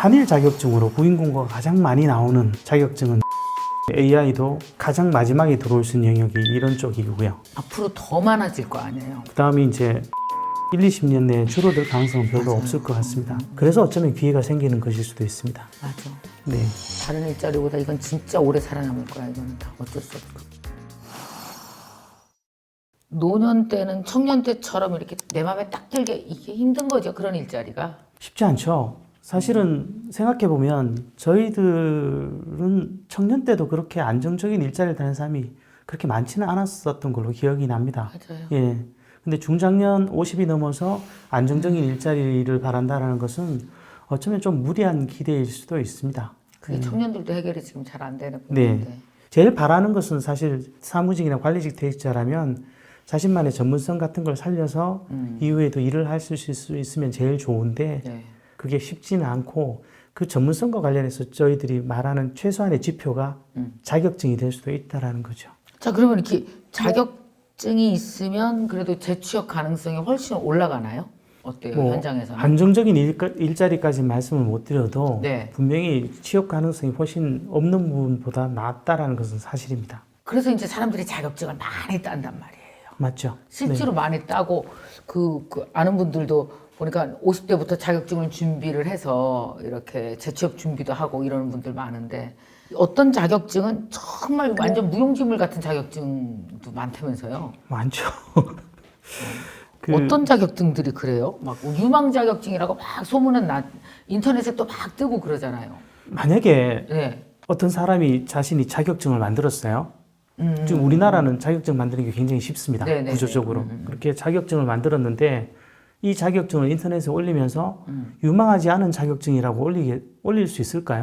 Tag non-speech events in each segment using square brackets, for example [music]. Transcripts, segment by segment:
단일 자격증으로 구인 공고가 가장 많이 나오는 자격증은 AI도 가장 마지막에 들어올 수 있는 영역이 이런 쪽이고요. 앞으로 더 많아질 거 아니에요. 그 다음에 이제 1, 20년 내에 줄어들 가능성은 별로 맞아요. 없을 것 같습니다. 그래서 어쩌면 기회가 생기는 것일 수도 있습니다. 맞아. 네. 다른 일자리보다 이건 진짜 오래 살아남을 거야. 이거는 다 어쩔 수 없어. 노년 때는 청년 때처럼 이렇게 내 마음에 딱 들게 이게 힘든 거죠. 그런 일자리가. 쉽지 않죠. 사실은 생각해 보면 저희들은 청년 때도 그렇게 안정적인 일자리를 다니는 사람이 그렇게 많지는 않았었던 걸로 기억이 납니다. 맞아요. 예. 근데 중장년 50이 넘어서 안정적인 일자리를 바란다라는 것은 어쩌면 좀 무리한 기대일 수도 있습니다. 그게 청년들도 해결이 지금 잘 안 되는 네. 부분인데. 제일 바라는 것은 사실 사무직이나 관리직 퇴직자라면 자신만의 전문성 같은 걸 살려서 음. 이후에도 일을 할 수 있으면 제일 좋은데 네. 그게 쉽지는 않고 그 전문성과 관련해서 저희들이 말하는 최소한의 지표가 음. 자격증이 될 수도 있다라는 거죠. 자 그러면 이렇게 자격증이 있으면 그래도 재취업 가능성이 훨씬 올라가나요? 어때요 뭐 현장에서는? 안정적인 일, 일자리까지 말씀을 못 드려도 네. 분명히 취업 가능성이 훨씬 없는 부분보다 낫다라는 것은 사실입니다. 그래서 이제 사람들이 자격증을 많이 딴단 말이에요. 맞죠? 실제로 많이 따고 그, 그 아는 분들도 보니까 50대부터 자격증을 준비를 해서 이렇게 재취업 준비도 하고 이러는 분들 많은데 어떤 자격증은 정말 완전 무용지물 같은 자격증도 많다면서요. 많죠. [laughs] 그 어떤 자격증들이 그래요? 막 유망 자격증이라고 막 소문은 나 인터넷에 또 막 뜨고 그러잖아요. 만약에 네. 어떤 사람이 자신이 자격증을 만들었어요. 음, 지금 우리나라는 자격증 만드는 게 굉장히 쉽습니다. 네네네. 구조적으로. 그렇게 자격증을 만들었는데 이 자격증을 인터넷에 올리면서 음. 유망하지 않은 자격증이라고 올리게, 올릴 수 있을까요?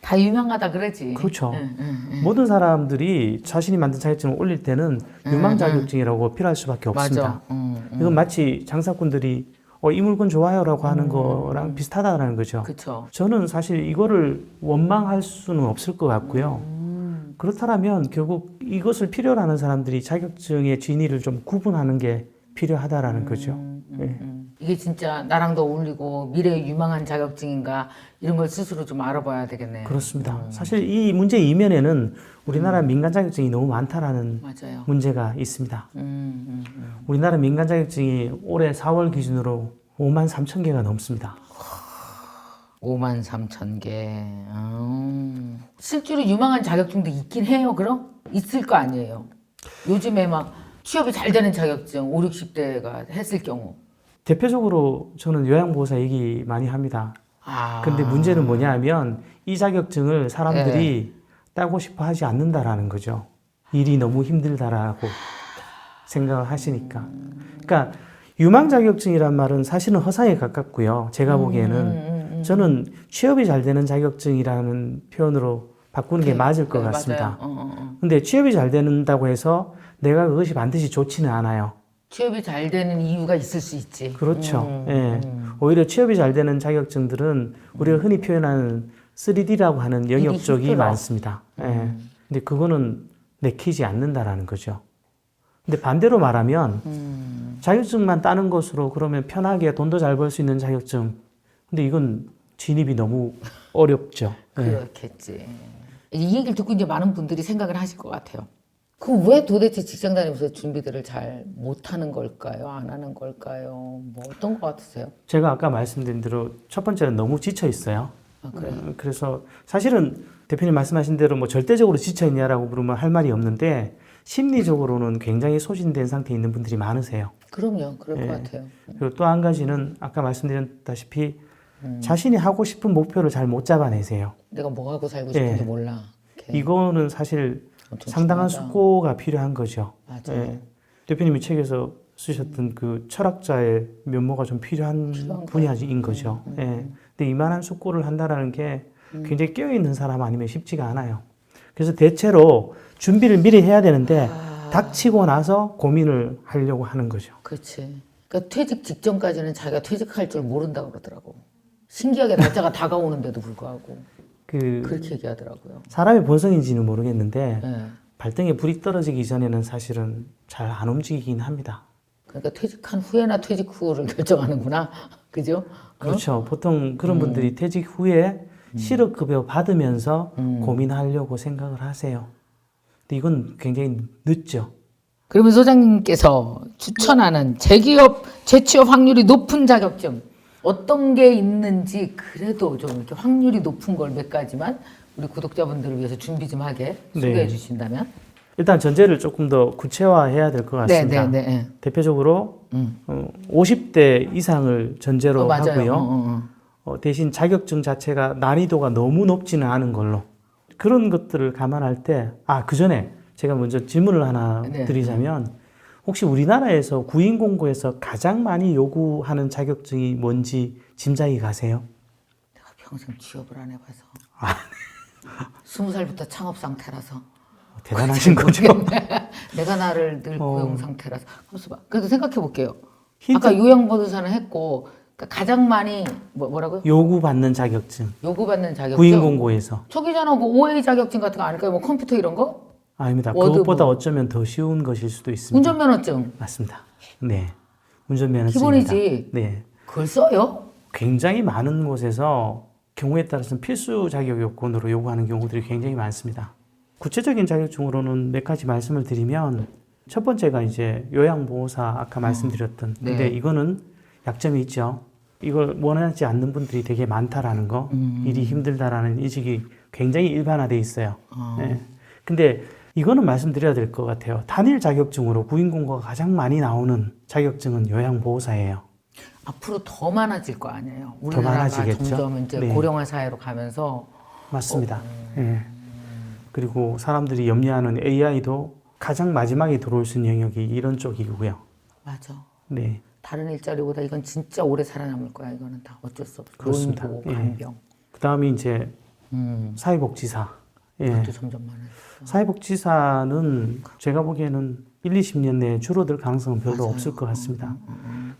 다 유명하다 그러지. 그렇죠. 응, 응. 모든 사람들이 자신이 만든 자격증을 올릴 때는 유망 자격증이라고 필요할 수밖에 없습니다. 응, 응. 이건 마치 장사꾼들이 어, 이 물건 좋아요라고 하는 거랑 비슷하다는 거죠. 그렇죠. 저는 사실 이거를 원망할 수는 없을 것 같고요. 음. 그렇다면 결국 이것을 필요로 하는 사람들이 자격증의 진위를 좀 구분하는 게 필요하다라는 거죠. 예. 음. 이게 진짜 나랑도 어울리고 미래에 유망한 자격증인가 이런 걸 스스로 좀 알아봐야 되겠네요. 그렇습니다. 사실 이 문제 이면에는 우리나라 민간 자격증이 너무 많다라는 맞아요. 문제가 있습니다. 음, 음, 음. 우리나라 민간 자격증이 올해 4월 기준으로 5만 3천 개가 넘습니다. 5만 3천 개. 음. 실제로 유망한 자격증도 있긴 해요. 그럼 있을 거 아니에요. 요즘에 막 취업이 잘 되는 자격증 5, 60대가 했을 경우. 대표적으로 저는 요양보호사 얘기 많이 합니다. 아. 근데 문제는 뭐냐 하면 이 자격증을 사람들이 따고 싶어 하지 않는다라는 거죠. 일이 너무 힘들다라고 생각을 하시니까. 그러니까 유망 자격증이란 말은 사실은 허상에 가깝고요. 제가 보기에는 음, 음, 저는 취업이 잘 되는 자격증이라는 표현으로 바꾸는 게 네, 맞을 것 네, 같습니다. 맞아요. 어, 어, 어. 근데 취업이 잘 된다고 해서 내가 그것이 반드시 좋지는 않아요. 취업이 잘 되는 이유가 있을 수 있지. 그렇죠. 음, 예. 오히려 취업이 잘 되는 자격증들은 우리가 흔히 표현하는 3D라고 하는 영역 쪽이. 많습니다. 예. 근데 그거는 내키지 않는다라는 거죠. 근데 반대로 말하면 음. 자격증만 따는 것으로 그러면 편하게 돈도 잘 벌 수 있는 자격증. 근데 이건 진입이 너무 어렵죠. 예. 그렇겠지. 이 얘기를 듣고 이제 많은 분들이 생각을 하실 것 같아요. 그럼 왜 도대체 직장 다니면서 준비들을 잘 못하는 걸까요? 안 하는 걸까요? 뭐 어떤 것 같으세요? 제가 아까 말씀드린 대로 첫 번째는 너무 지쳐 있어요. 아, 그래요? 음, 그래서 사실은 대표님 말씀하신 대로 뭐 절대적으로 지쳐 있냐라고 물으면 할 말이 없는데 심리적으로는 굉장히 소진된 상태에 있는 분들이 많으세요. 그럼요. 그럴 예. 것 같아요. 그리고 또 한 가지는 아까 말씀드렸다시피 자신이 하고 싶은 목표를 잘 못 잡아내세요. 내가 뭐 하고 살고 예. 싶은지 몰라. 이렇게. 이거는 사실 상당한 중요하다. 숙고가 필요한 거죠. 맞아요. 예. 대표님이 책에서 쓰셨던 그 철학자의 면모가 좀 필요한 필요한 분야인 거죠. 음, 예. 근데 이만한 숙고를 한다라는 게 굉장히 깨어 있는 사람 아니면 쉽지가 않아요. 그래서 대체로 준비를 미리 해야 되는데 아. 닥치고 나서 고민을 하려고 하는 거죠. 그렇지. 그러니까 퇴직 직전까지는 자기가 퇴직할 줄 모른다 그러더라고. 신기하게 날짜가 다가오는데도 불구하고 그 그렇게 얘기하더라고요. 사람의 본성인지는 모르겠는데 예. 발등에 불이 떨어지기 전에는 사실은 잘 안 움직이긴 합니다. 그러니까 퇴직한 후에나 퇴직 후를 [laughs] 결정하는구나. 그죠? 그렇죠. 보통 그런 분들이 퇴직 후에 실업급여 받으면서 고민하려고 생각을 하세요. 근데 이건 굉장히 늦죠. 그러면 소장님께서 추천하는 재기업 재취업 확률이 높은 자격증 어떤 게 있는지 그래도 좀 이렇게 확률이 높은 걸 몇 가지만 우리 구독자분들을 위해서 준비 좀 하게 네. 소개해 주신다면. 일단 전제를 조금 더 구체화해야 될것 네, 같습니다. 네, 네. 대표적으로 음. 어, 50대 이상을 전제로 어. 하고요. 어, 어, 어. 어, 대신 자격증 자체가 난이도가 너무 높지는 않은 걸로 그런 것들을 감안할 때 아 그 전에 제가 먼저 질문을 하나 네. 드리자면 혹시 우리나라에서 구인 공고에서 가장 많이 요구하는 자격증이 뭔지 짐작이 가세요? 내가 평생 취업을 안 해봐서. 아. [laughs] 스무 살부터 창업 상태라서. 대단하신 거죠. 내가 나를 늘 어. 고용 상태라서. 봐. 그래도 생각해 볼게요. 힌트- 아까 요양보도사는 했고 그러니까 가장 많이 뭐, 뭐라고요? 요구받는 자격증 요구받는 자격증. 구인 공고에서 초기자는 그 OA 자격증 같은 거 아닐까요? 뭐 컴퓨터 이런 거? 아닙니다. 그것보다 뭐. 어쩌면 더 쉬운 것일 수도 있습니다. 운전면허증. 맞습니다. 네, 운전면허증입니다. 기본이지. 네, 그걸 써요? 굉장히 많은 곳에서 경우에 따라서는 필수 자격 요건으로 요구하는 경우들이 굉장히 많습니다. 구체적인 자격증으로는 몇 가지 말씀을 드리면 첫 번째가 이제 요양보호사 아까 말씀드렸던 네. 근데 이거는 약점이 있죠. 이걸 원하지 않는 분들이 되게 많다라는 거, 일이 힘들다라는 인식이 굉장히 일반화돼 있어요. 어. 네. 근데 이거는 말씀드려야 될 것 같아요. 단일 자격증으로 구인 공고가 가장 많이 나오는 자격증은 요양보호사예요. 앞으로 더 많아질 거 아니에요. 우리나라가 많아지겠죠? 점점 이제 네. 고령화 사회로 가면서 맞습니다. 어. 예. 그리고 사람들이 염려하는 AI도 가장 마지막에 들어올 수 있는 영역이 이런 쪽이고요. 맞아. 네, 다른 일자리보다 이건 진짜 오래 살아남을 거야. 이거는 다 어쩔 수 없어. 그렇습니다. 노인보호, 예. 간병. 그 다음이 이제 음. 사회복지사. 예. 사회복지사는 제가 보기에는 1, 20년 내에 줄어들 가능성은 별로 맞아요. 음, 없을 것 같습니다.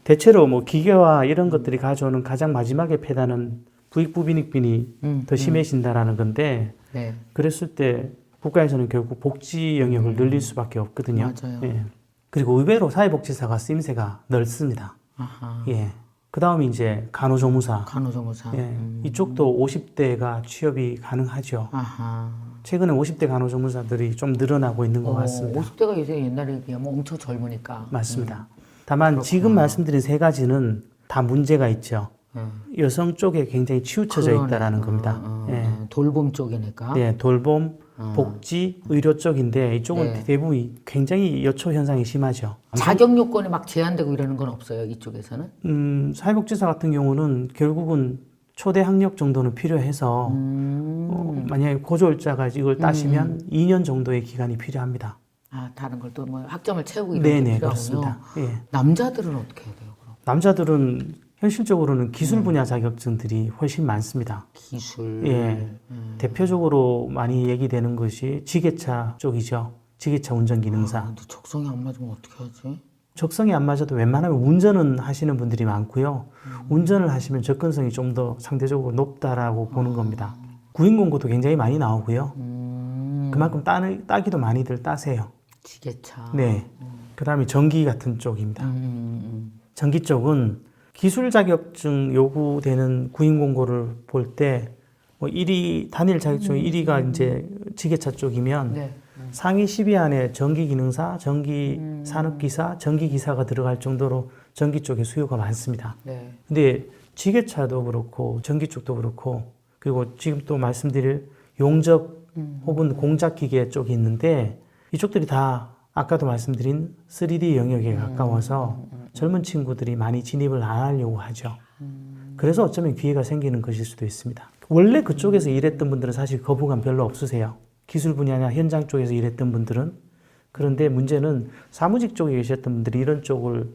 대체로 뭐 기계와 이런 것들이 가져오는 가장 마지막에 패다는 부익부빈익빈이 음, 더 심해진다라는 건데 네. 그랬을 때 국가에서는 결국 복지 영역을 늘릴 수밖에 없거든요. 음. 맞아요. 예. 그리고 의외로 사회복지사가 쓰임새가 넓습니다. 아하. 예. 그 다음이 이제 간호조무사. 간호조무사. 예. 이쪽도 50대가 취업이 가능하죠. 아하. 최근에 50대 간호조무사들이 좀 늘어나고 있는 것 어, 같습니다. 50대가 요새 옛날에 비하면 엄청 젊으니까. 맞습니다. 다만 지금 말씀드린 세 가지는 다 문제가 있죠. 음. 여성 쪽에 굉장히 치우쳐져 그러네. 있다라는 겁니다. 어, 어, 예. 어, 돌봄 쪽이니까. 네, 돌봄, 복지, 의료 쪽인데 이쪽은 네. 대부분 굉장히 여초 현상이 심하죠. 자격 요건이 막 제한되고 이러는 건 없어요. 이쪽에서는. 음, 사회복지사 같은 경우는 결국은 초대 학력 정도는 필요해서 음. 어, 만약에 고졸자가 이걸 따시면 2년 정도의 기간이 필요합니다. 아 다른 걸 또 뭐 학점을 채우고 이런 네, 게 네, 필요하군요. 그렇습니다. 예. 남자들은 어떻게 해야 돼요? 그럼 남자들은 현실적으로는 기술 분야 자격증들이 훨씬 많습니다. 기술. 예. 대표적으로 많이 얘기되는 것이 지게차 쪽이죠. 지게차 운전 기능사. 아, 근데 적성이 안 맞으면 어떻게 하지? 적성이 안 맞아도 웬만하면 운전은 하시는 분들이 많고요. 운전을 하시면 접근성이 좀 더 상대적으로 높다라고 보는 겁니다. 구인 공고도 굉장히 많이 나오고요. 음. 그만큼 따, 따기도 많이들 따세요. 지게차. 네. 그 다음에 전기 같은 쪽입니다. 음, 음, 전기 쪽은 기술 자격증 요구되는 구인 공고를 볼 때 뭐 1위 단일 자격증 1위가 이제 지게차 쪽이면 음. 네. 상위 10위 안에 전기 기능사, 전기 산업 기사, 전기 기사가 들어갈 정도로 전기 쪽에 수요가 많습니다. 네. 근데 지게차도 그렇고 전기 쪽도 그렇고 그리고 지금 또 말씀드릴 용접 혹은 공작 기계 쪽이 있는데 이쪽들이 다 아까도 말씀드린 3D 영역에 가까워서 젊은 친구들이 많이 진입을 안 하려고 하죠. 그래서 어쩌면 기회가 생기는 것일 수도 있습니다. 원래 그쪽에서 일했던 분들은 사실 거부감 별로 없으세요. 기술 분야나 현장 쪽에서 일했던 분들은 그런데 문제는 사무직 쪽에 계셨던 분들이 이런 쪽을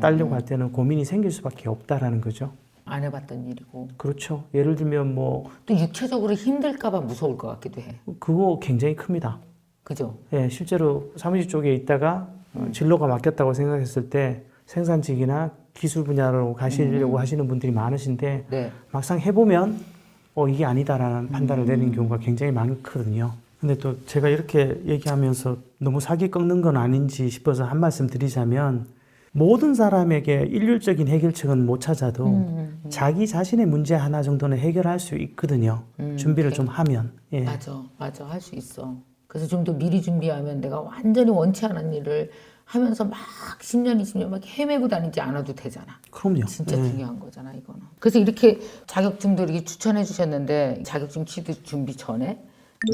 따려고 할 때는 고민이 생길 수밖에 없다라는 거죠. 안 해봤던 일이고 그렇죠. 예를 들면 뭐 또 육체적으로 힘들까봐 무서울 것 같기도 해. 그거 굉장히 큽니다. 그죠? 예, 실제로 사무직 쪽에 있다가 어, 진로가 맡겼다고 생각했을 때 생산직이나 기술 분야로 가시려고 하시는 분들이 많으신데 네. 막상 해보면 어 이게 아니다라는 판단을 내리는 경우가 굉장히 많거든요. 근데 또 제가 이렇게 얘기하면서 너무 사기 꺾는 건 아닌지 싶어서 한 말씀 드리자면 모든 사람에게 일률적인 해결책은 못 찾아도 음, 자기 자신의 문제 하나 정도는 해결할 수 있거든요. 음, 준비를 오케이. 좀 하면. 예. 맞아, 맞아, 할 수 있어. 그래서 좀 더 미리 준비하면 내가 완전히 원치 않은 일을 하면서 막 10년, 20년 막 헤매고 다니지 않아도 되잖아. 그럼요. 진짜 예. 중요한 거잖아, 이거는. 그래서 이렇게 자격증도 이렇게 추천해 주셨는데 자격증 취득 준비 전에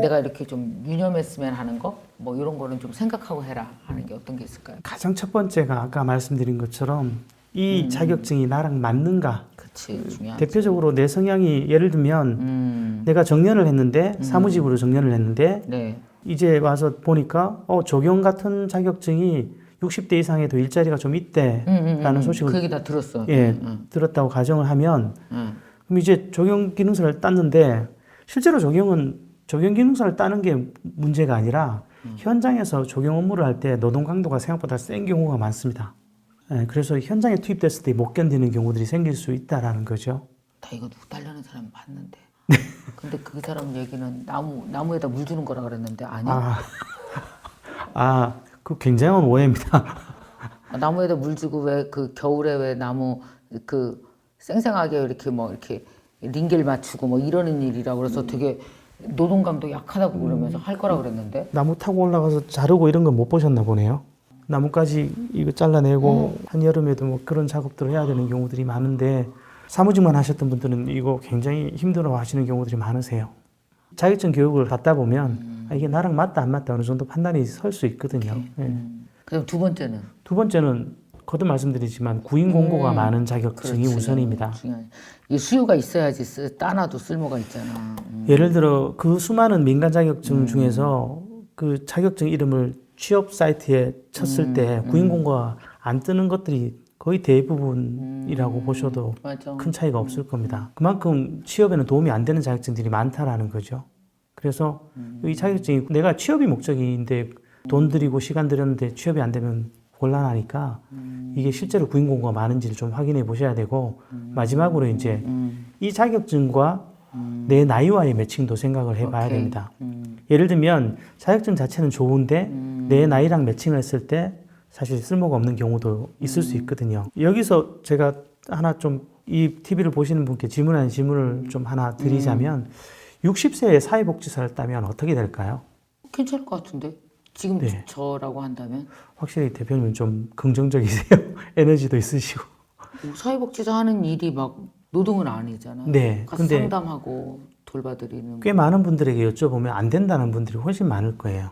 내가 이렇게 좀 유념했으면 하는 거, 뭐 이런 거는 좀 생각하고 해라 하는 게 어떤 게 있을까요? 가장 첫 번째가 아까 말씀드린 것처럼 이 음. 자격증이 나랑 맞는가? 그치, 중요하지. 대표적으로 내 성향이 예를 들면 음, 내가 정년을 했는데 사무직으로 정년을 했는데 네. 이제 와서 보니까 어 적용 같은 자격증이 60대 이상에도 일자리가 좀 있대. 음, 음, 라는 음. 소식을 그 얘기 다 들었어. 예, 음, 들었다고 가정을 하면 음, 그럼 이제 적용 기능서를 땄는데 실제로 적용은 적용 기능서를 따는 게 문제가 아니라 현장에서 적용 업무를 할 때 노동 강도가 생각보다 센 경우가 많습니다. 예, 그래서 현장에 투입됐을 때 못 견디는 경우들이 생길 수 있다라는 거죠. 나 이거 누구 딸려는 사람 봤는데. 네. 근데 그 사람 얘기는 나무 나무에다 물 주는 거라 그랬는데 아니야. 아, 아, 그 굉장한 오해입니다. 아, 나무에다 물 주고 왜 그 겨울에 왜 나무 그 생생하게 이렇게 뭐 이렇게 링겔 맞추고 뭐 이러는 일이라고 그래서 되게 노동감도 약하다고 그러면서 할 거라 그랬는데 나무 타고 올라가서 자르고 이런 건 못 보셨나 보네요. 나무까지 이거 잘라내고 한여름에도 뭐 그런 작업들을 해야 되는 경우들이 많은데 사무직만 하셨던 분들은 이거 굉장히 힘들어 하시는 경우들이 많으세요. 자격증 교육을 받다 보면 아, 이게 나랑 맞다 안 맞다 어느 정도 판단이 설 수 있거든요. 예. 그다음 두 번째는 두 번째는 거듭 말씀드리지만 구인 공고가 많은 자격증이 그렇지. 우선입니다. 중요해. 이 수요가 있어야지 쓰, 따놔도 쓸모가 있잖아. 음. 예를 들어 그 수많은 민간 자격증 중에서 그 자격증 이름을 취업 사이트에 쳤을 때 구인 공고가 안 뜨는 것들이 거의 대부분이라고 보셔도 맞아. 큰 차이가 없을 겁니다. 그만큼 취업에는 도움이 안 되는 자격증들이 많다라는 거죠. 그래서 이 자격증이 내가 취업이 목적인데 돈 들이고 시간 들였는데 취업이 안 되면 곤란하니까 이게 실제로 구인 공고가 많은지를 좀 확인해 보셔야 되고 마지막으로 이제 음. 이 자격증과 내 나이와의 매칭도 생각을 해봐야 오케이. 됩니다. 음. 예를 들면 자격증 자체는 좋은데 내 나이랑 매칭을 했을 때 사실 쓸모가 없는 경우도 있을 수 있거든요. 여기서 제가 하나 좀 이 TV를 보시는 분께 질문하는 질문을 좀 하나 드리자면 60세에 사회복지사를 따면 어떻게 될까요? 괜찮을 것 같은데 지금 네. 저라고 한다면 확실히 대표님은 좀 긍정적이세요. [laughs] 에너지도 있으시고. 뭐 사회복지사 하는 일이 막 노동은 아니잖아. 네. 가서 근데 상담하고 돌봐드리는 꽤 많은 분들에게 여쭤보면 안 된다는 분들이 훨씬 많을 거예요.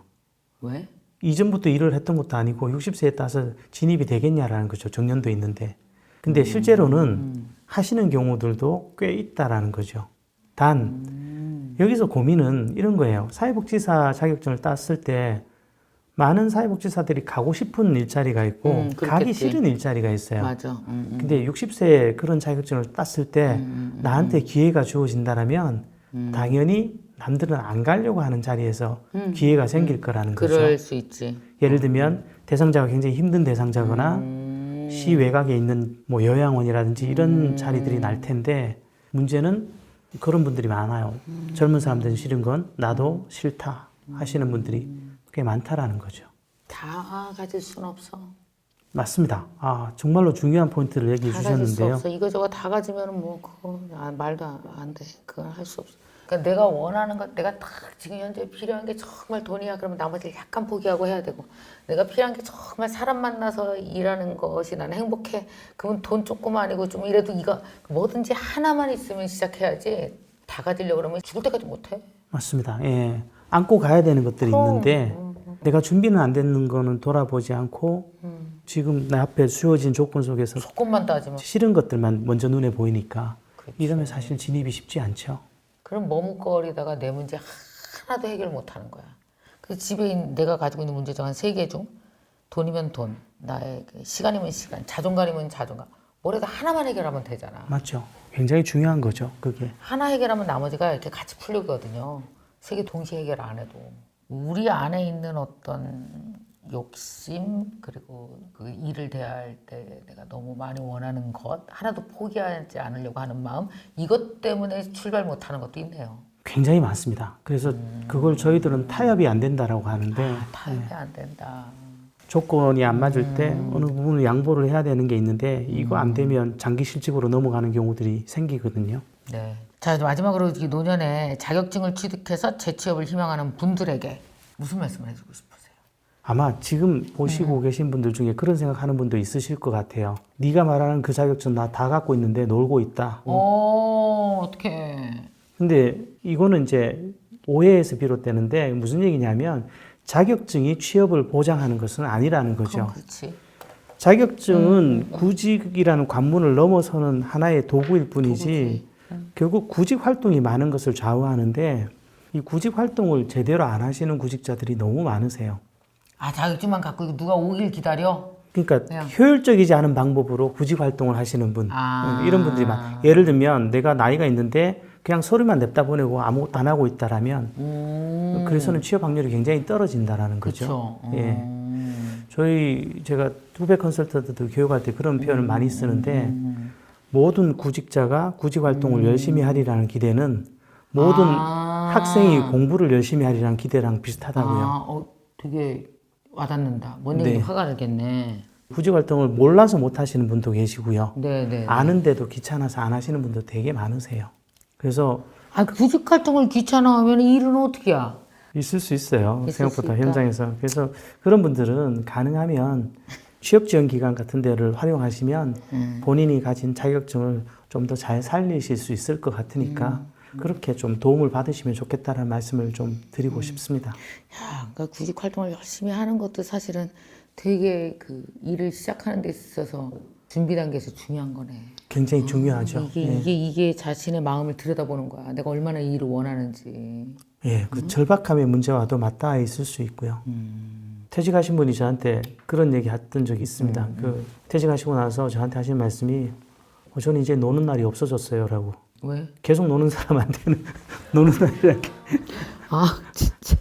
왜? 이전부터 일을 했던 것도 아니고 60세에 따서 진입이 되겠냐라는 거죠. 정년도 있는데. 근데 실제로는 하시는 경우들도 꽤 있다라는 거죠. 단 여기서 고민은 이런 거예요. 사회복지사 자격증을 땄을 때 많은 사회복지사들이 가고 싶은 일자리가 있고 음, 가기. 싫은 일자리가 있어요. 맞아. 음, 음. 근데 60세에 그런 자격증을 땄을 때 나한테 기회가 주어진다면 당연히 남들은 안 가려고 하는 자리에서 기회가 생길 거라는 거죠. 그럴 수 있지. 예를 들면 대상자가 굉장히 힘든 대상자거나 음, 시 외곽에 있는 뭐 요양원이라든지 이런 자리들이 날 텐데 문제는 그런 분들이 많아요. 젊은 사람들은 싫은 건 나도 싫다 하시는 분들이 꽤 많다라는 거죠. 다 가질 순 없어. 맞습니다. 아 정말로 중요한 포인트를 얘기해 다 가질 수 주셨는데요. 없어. 이거저거 다 가지면 뭐 그거 아, 말도 안- 안 돼. 그건 할 수 없어. 그러니까 내가 원하는 것, 내가 딱 지금 현재 필요한 게 정말 돈이야. 그러면 나머지를 약간 포기하고 해야 되고, 내가 필요한 게 정말 사람 만나서 일하는 것이 나는 행복해. 그러면 돈 조금 아니고 좀 이래도 이거 뭐든지 하나만 있으면 시작해야지. 다 가지려고 그러면 죽을 때까지 못 해. 맞습니다. 예. 안고 가야 되는 것들이 그럼. 있는데 내가 준비는 안 되는 거는 돌아보지 않고 음. 지금 내 앞에 주어진 조건 속에서 조건만 따지면. 싫은 것들만 먼저 눈에 보이니까 그렇지. 이러면 사실 진입이 쉽지 않죠. 그럼 머뭇거리다가 내 문제 하나도 해결 못 하는 거야. 그 집에 내가 가지고 있는 문제 중 한 세 개 중 돈이면 돈, 나의 그 시간이면 시간, 자존감이면 자존감. 뭐래도 하나만 해결하면 되잖아. 맞죠. 굉장히 중요한 거죠. 그게. 하나 해결하면 나머지가 이렇게 같이 풀리거든요. 세 개 동시에 해결 안 해도. 우리 안에 있는 어떤 욕심 그리고 그 일을 대할 때 내가 너무 많이 원하는 것 하나도 포기하지 않으려고 하는 마음 이것 때문에 출발 못하는 것도 있네요. 굉장히 많습니다. 그래서 그걸 저희들은 타협이 안 된다라고 하는데 타협이 안 된다. 조건이 안 맞을 때 어느 부분을 양보를 해야 되는 게 있는데 이거 안 되면 장기 실직으로 넘어가는 경우들이 생기거든요. 네. 자 마지막으로 이 노년에 자격증을 취득해서 재취업을 희망하는 분들에게 무슨 말씀을 해주고 싶으세요? 아마 지금 보시고 계신 분들 중에 그런 생각하는 분도 있으실 것 같아요. 네가 말하는 그 자격증 나 다 갖고 있는데 놀고 있다. 어 어떻게? 근데 이거는 이제 오해에서 비롯되는데 무슨 얘기냐면 자격증이 취업을 보장하는 것은 아니라는 거죠. 그렇지. 자격증은 구직이라는 관문을 넘어서는 하나의 도구일 뿐이지 도구지. 결국 구직 활동이 많은 것을 좌우하는데 이 구직 활동을 제대로 안 하시는 구직자들이 너무 많으세요. 아 자격증만 갖고 누가 오길 기다려? 그러니까 그냥. 효율적이지 않은 방법으로 구직 활동을 하시는 분 아. 음, 이런 분들이 많. 예를 들면 내가 나이가 있는데 그냥 서류만 냅다 보내고 아무것도 안 하고 있다라면 음. 그래서는 취업 확률이 굉장히 떨어진다라는 거죠. 그렇죠. 예. 음. 저희 제가 후배 컨설턴트들 교육할 때 그런 표현을 많이 쓰는데 음. 모든 구직자가 구직 활동을 열심히 하리라는 기대는 모든 아. 학생이 공부를 열심히 하리라는 기대랑 비슷하다고요. 아, 어, 되게 와닿는다. 뭔 네. 얘기인지 화가 나겠네. 구직 활동을 몰라서 못 하시는 분도 계시고요. 네, 네. 아는데도 귀찮아서 안 하시는 분도 되게 많으세요. 그래서 아, 구직 활동을 귀찮아하면 일은 어떻게 해? 있을 수 있어요. 있을 생각보다 수. 현장에서. 그래서 그런 분들은 가능하면 취업 지원 기관 같은 데를 활용하시면 음. 본인이 가진 자격증을 좀 더 잘 살리실 수 있을 것 같으니까 음. 그렇게 좀 도움을 받으시면 좋겠다는 말씀을 좀 음. 드리고 싶습니다. 야, 그러니까 구직 활동을 열심히 하는 것도 사실은 되게 그 일을 시작하는 데 있어서 준비 단계에서 중요한 거네. 굉장히 중요하죠. 이게 이게 이게 자신의 마음을 들여다보는 거야. 내가 얼마나 이 일을 원하는지. 예, 그 절박함의 문제와도 맞닿아 있을 수 있고요. 음. 퇴직하신 분이 저한테 그런 얘기 했던 적이 있습니다. 그 퇴직하시고 나서 저한테 하신 말씀이 어, 저는 이제 노는 날이 없어졌어요라고. 왜? 계속 노는 사람한테는 [laughs] 노는 날이라는 게 아, 진짜.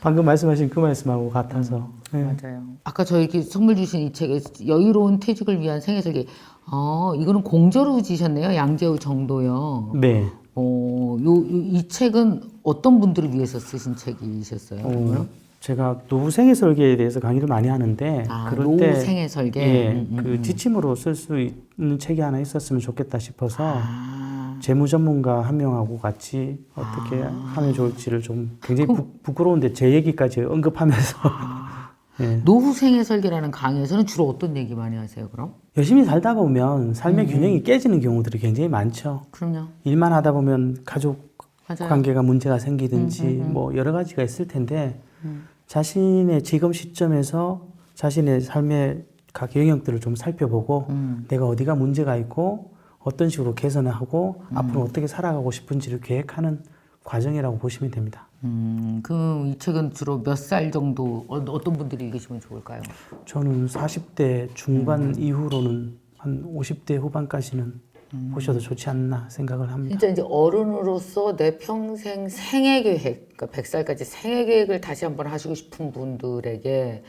방금 말씀하신 그 말씀하고 같아서. 예. 맞아요. 아까 저에게 선물 주신 이 책에 여유로운 퇴직을 위한 생애 설계. 아, 이거는 공저로 지셨네요. 양재우 정도요. 네. 어, 요, 요, 이 책은 어떤 분들을 위해서 쓰신 책이셨어요? 어, 제가 노후 생애 설계에 대해서 강의를 많이 하는데 아, 그럴 노후 때 생애 설계. 예, 음, 음, 그 지침으로 쓸 수 있는 책이 하나 있었으면 좋겠다 싶어서 아, 재무 전문가 한 명하고 같이 어떻게 하면 좋을지를 좀 굉장히 부, 부끄러운데 제 얘기까지 언급하면서 [laughs] 예. 노후 생애 설계라는 강의에서는 주로 어떤 얘기 많이 하세요, 그럼? 열심히 살다 보면 삶의 음. 균형이 깨지는 경우들이 굉장히 많죠. 그럼요. 일만 하다 보면 가족 맞아요. 관계가 문제가 생기든지 음, 뭐 여러 가지가 있을 텐데 자신의 지금 시점에서 자신의 삶의 각 영역들을 좀 살펴보고 음. 내가 어디가 문제가 있고 어떤 식으로 개선하고 음. 앞으로 어떻게 살아가고 싶은지를 계획하는 과정이라고 보시면 됩니다. 음, 그럼 이 책은 주로 몇 살 정도 어, 어떤 분들이 읽으시면 좋을까요? 저는 40대 중반 음. 이후로는 한 50대 후반까지는 음. 보셔도 좋지 않나 생각을 합니다. 진짜 이제 어른으로서 내 평생 생애 계획, 그러니까 100살까지 생애 계획을 다시 한번 하시고 싶은 분들에게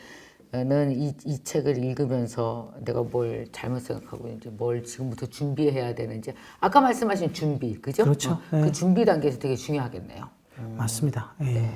는 이, 이 책을 읽으면서 내가 뭘 잘못 생각하고 있는지, 뭘 지금부터 준비해야 되는지, 아까 말씀하신 준비, 그죠? 그렇죠. 어, 네. 그 준비 단계에서 되게 중요하겠네요. 맞습니다. 예.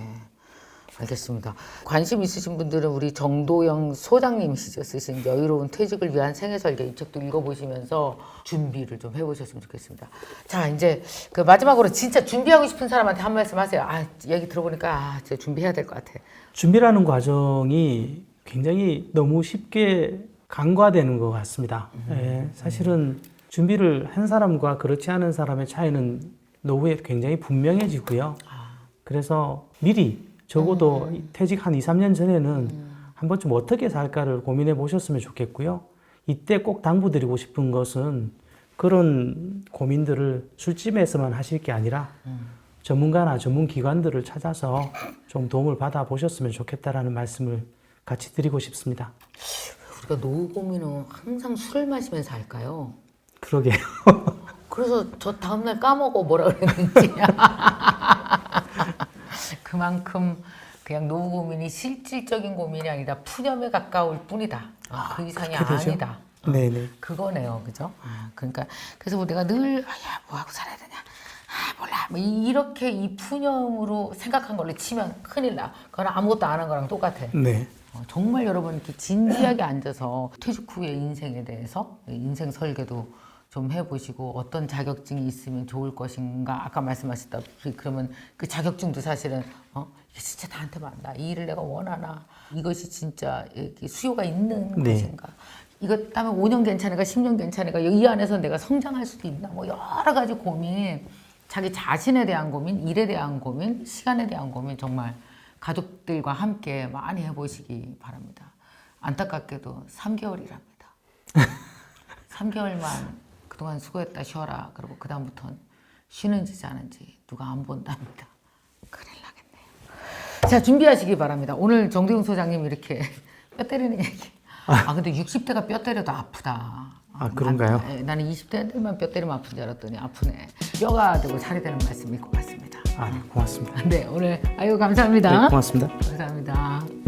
알겠습니다. 관심 있으신 분들은 우리 정도영 소장님이시죠. 쓰신 여유로운 퇴직을 위한 생애 설계 이 책도 읽어보시면서 준비를 좀 해보셨으면 좋겠습니다. 자, 이제 그 마지막으로 진짜 준비하고 싶은 사람한테 한 말씀 하세요. 아, 얘기 들어보니까 아, 진짜 준비해야 될 것 같아. 준비라는 과정이 굉장히 너무 쉽게 간과되는 것 같습니다. 예, 사실은 준비를 한 사람과 그렇지 않은 사람의 차이는 노후에 굉장히 분명해지고요. 그래서 미리 적어도 퇴직 한 2, 3년 전에는 한 번쯤 어떻게 살까를 고민해 보셨으면 좋겠고요. 이때 꼭 당부드리고 싶은 것은 그런 고민들을 술집에서만 하실 게 아니라 전문가나 전문 기관들을 찾아서 좀 도움을 받아 보셨으면 좋겠다라는 말씀을 같이 드리고 싶습니다. 우리가 노후 고민은 항상 술을 마시면서 할까요? 그러게요. 그래서 저 다음날 까먹어 뭐라 그랬는지. [laughs] 그만큼 그냥 노후 고민이 실질적인 고민이 아니다. 푸념에 가까울 뿐이다. 아, 그 이상이? 아니다. 네네. 그거네요, 그죠? 아, 그러니까 그래서 뭐 내가 늘 아 야 뭐 하고 살아야 되냐, 아 몰라, 뭐 이- 이렇게 이 푸념으로 생각한 걸로 치면 큰일 나. 그건 아무것도 안 한 거랑 똑같아. 네. 어, 정말 여러분 이렇게 진지하게 앉아서 퇴직 후의 인생에 대해서 인생 설계도 좀 해보시고 어떤 자격증이 있으면 좋을 것인가. 아까 말씀하셨다시피 그러면 그 자격증도 사실은 어 이게 진짜 나한테 맞나? 이 일을 내가 원하나? 이것이 진짜 이렇게 수요가 있는 네. 것인가? 이것 따면 5년 괜찮을까 10년 괜찮을까 이 안에서 내가 성장할 수도 있나? 뭐 여러 가지 고민. 자기 자신에 대한 고민 일에 대한 고민 시간에 대한 고민 정말 가족들과 함께 많이 해보시기 바랍니다. 안타깝게도 3개월이랍니다. 3개월만 [laughs] 그동안 수고했다 쉬어라 그리고 그 다음부터는 쉬는지 자는지 누가 안 본답니다. 큰일 나겠네요. 자 준비하시기 바랍니다. 오늘 정대웅 소장님 이렇게 [laughs] 뼈 때리는 얘기. 아 근데 60대가 뼈 때려도 아프다 아, 그런가요? 난, 예, 나는 20대들만 뼈 때리면 아픈 줄 알았더니 아프네 뼈가 되고 살이 되는 말씀일 것 같습니다 아, 네, 고맙습니다. 네 오늘 아유 감사합니다 네, 고맙습니다. 감사합니다